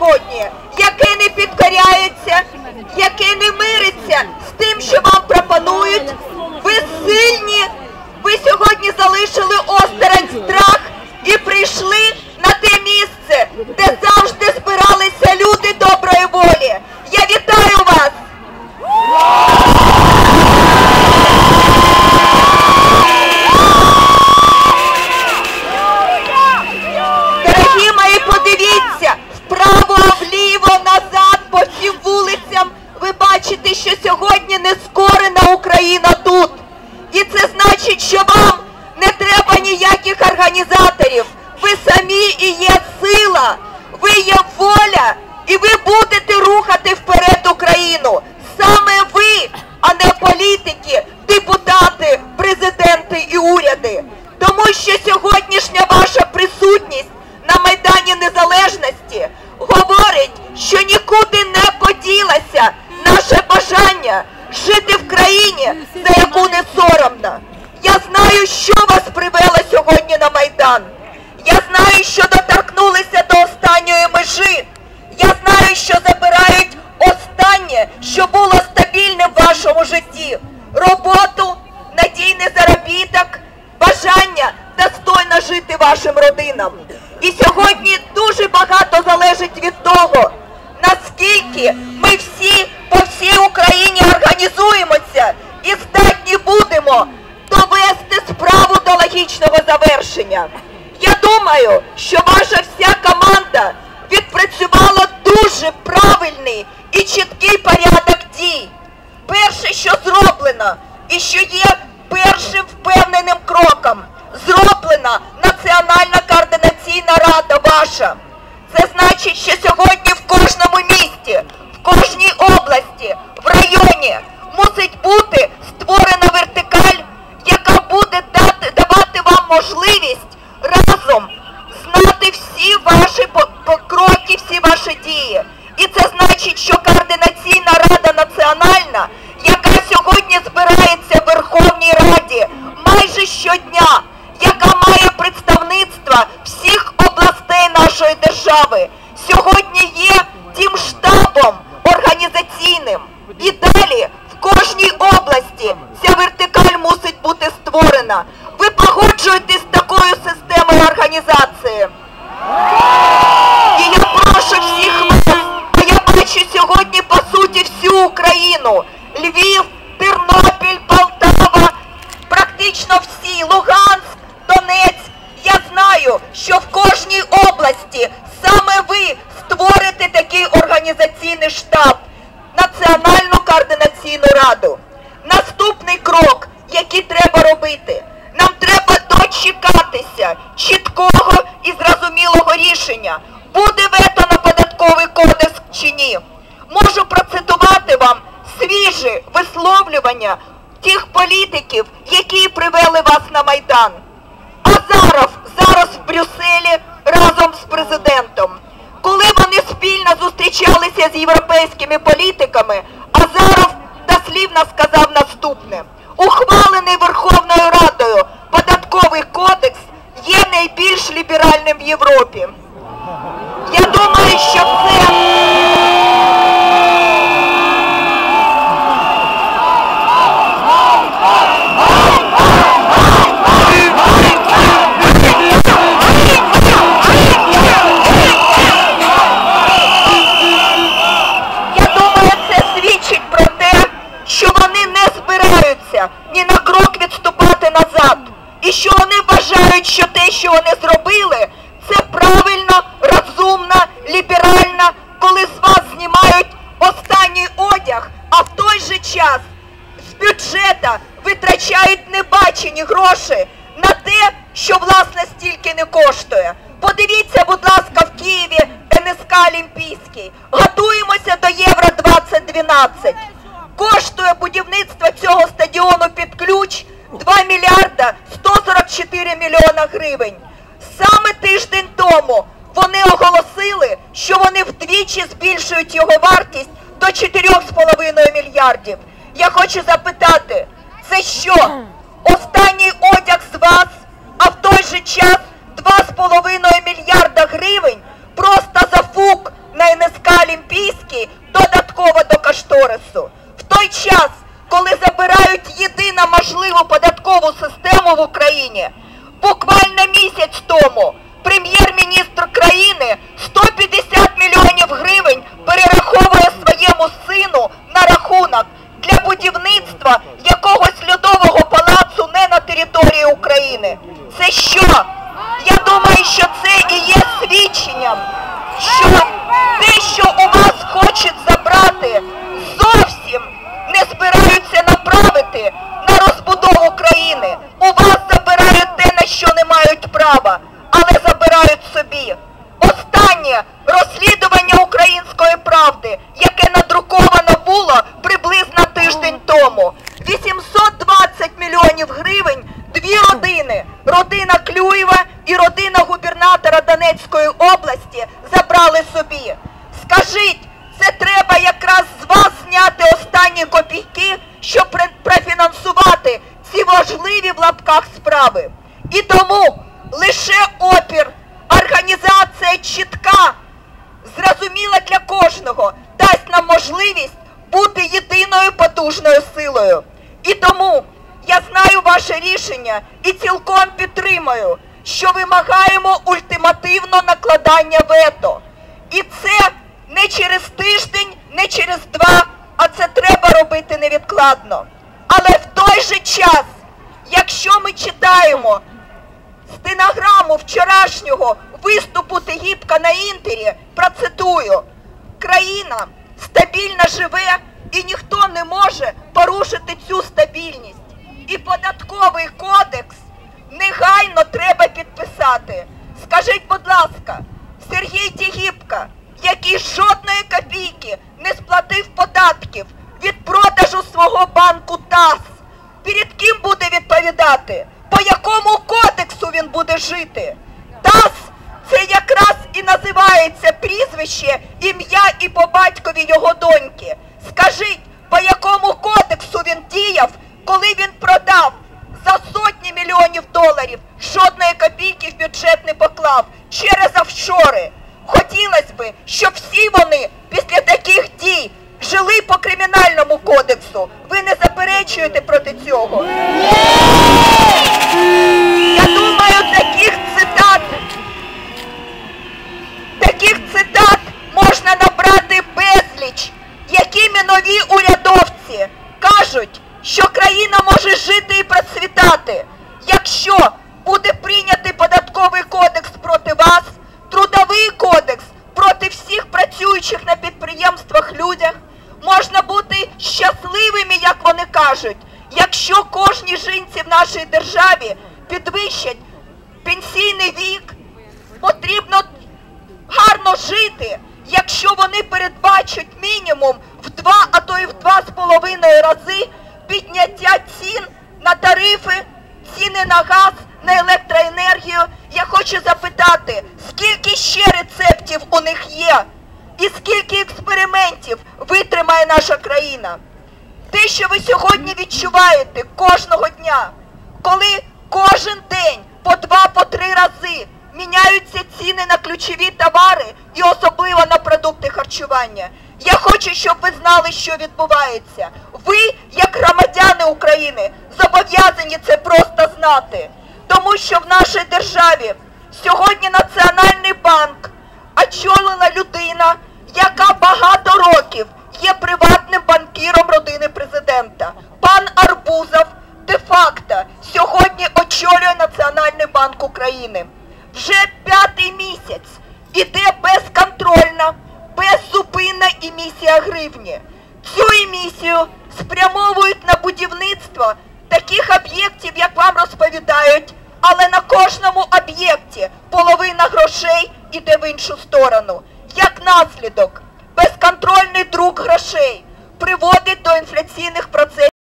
сьогодні, яке не підкоряється, яке не мириться з тим, що вам пропонують. Ви сильні, ви сьогодні залишили осторонь страх і прийшли на те місце, де завжди збиралися люди доброї волі. Я вітаю вас! Дорогі мої, подивіться, вправо, вліво, назад, по всім вулицям. Ви бачите, що сьогодні нескорена Україна тут. І це значить, що вам не треба ніяких організаторів. Ви самі і є сила, ви є воля, і ви будете рухати вперед Україну. Саме ви, а не політики, депутати, президенти і уряди. Тому що сьогоднішня наскільки ми всі по всій Україні організуємося і здатні будемо довести справу до логічного завершення. Я думаю, що ваша вся команда відпрацювала дуже правильний і чіткий порядок дій. Перше, що зроблено, і що є першим впевненим кроком, зроблена Національна координаційна рада ваша. Це значить, що сьогодні в кожному місті, в кожній області, в районі мусить бути створена вертикаль, яка буде дати, давати вам можливість раду. Наступний крок, який треба робити, нам треба дочекатися чіткого і зрозумілого рішення, буде вето на податковий кодекс чи ні. Можу процитувати вам свіжі висловлювання тих політиків, які привели вас на Майдан. А зараз, зараз в Брюсселі разом з президентом, коли вони спільно зустрічалися з європейськими політиками, а зараз дослівно сказав наступне: ухвалений Верховною Радою податковий кодекс є найбільш ліберальним в Європі. Я думаю, що це. Я думаю, це свідчить про те, що вони не збираються ні на крок відступати назад. І що вони вважають, що те, що вони зробили, це правильно, розумно, ліберально, коли з вас знімають останній одяг, а в той же час з бюджета витрачають небачені гроші на те, що власне стільки не коштує. Подивіться, будь ласка, в Києві НСК Олімпійський. Готуємося до Євро 2012. Коштує будівництво цього стадіону під ключ 2 мільярда 144 мільйона гривень. Саме тиждень тому вони оголосили, що вони вдвічі збільшують його вартість до 4,5 мільярдів. Я хочу запитати, це що? Останній одяг з вас, а в той же час 2,5 мільярда гривень лише опір, організація чітка, зрозуміла для кожного, дасть нам можливість бути єдиною потужною силою. І тому я знаю ваше рішення і цілком підтримую, що вимагаємо ультимативно накладання вето. І це не через тиждень, не через два, а це треба робити невідкладно. Але в той же час, якщо ми читаємо стенограму вчорашнього виступу Тегібка на інтері, процитую, країна стабільно живе і ніхто не може порушити цю стабільність. І податковий кодекс негайно треба підписати. Скажіть, будь ласка, Сергій Тігіпка, який жодної копійки не сплатив податків від продажу свого банку ТАС, перед ким буде відповідати? По якому кодексу він буде жити? ТАС це якраз і називається прізвище, ім'я і по батькові його доньки. Скажіть, по якому кодексу він діяв, коли він продав за сотні мільйонів доларів, жодної копійки в бюджет не поклав через офшори. Хотілося б, щоб всі вони після таких дій жили по кримінальному кодексу. Ви не заперечуєте проти цього? Таких цитат, таких цитат можна набрати безліч, якими нові урядовці кажуть, що країна може жити і процвітати, якщо буде прийнятий податковий кодекс проти вас, трудовий кодекс проти всіх працюючих на підприємствах людях, можна бути щасливими, як вони кажуть, якщо кожній жінці в нашій державі підвищать пенсійний вік, потрібно гарно жити, якщо вони передбачать мінімум в два, а то і в два з половиною рази підняття цін на тарифи, ціни на газ, на електроенергію. Я хочу запитати, скільки ще рецептів у них є, і скільки експериментів витримає наша країна. Те, що ви сьогодні відчуваєте кожного дня, коли кожен день по два, по три рази міняються ціни на ключові товари і особливо на продукти харчування. Я хочу, щоб ви знали, що відбувається. Ви, як громадяни України, зобов'язані це просто знати. Тому що в нашій державі сьогодні Національний банк очолила людина, яка багато років є приватним банкіром родини президента. Пан Арбузов де-факто сьогодні очолює Національний банк України. Вже п'ятий місяць іде безконтрольна, беззупинна емісія гривні. Цю емісію спрямовують на будівництво таких об'єктів, як вам розповідають, але на кожному об'єкті половина грошей іде в іншу сторону. Як наслідок, безконтрольний друк грошей приводить до інфляційних процесів.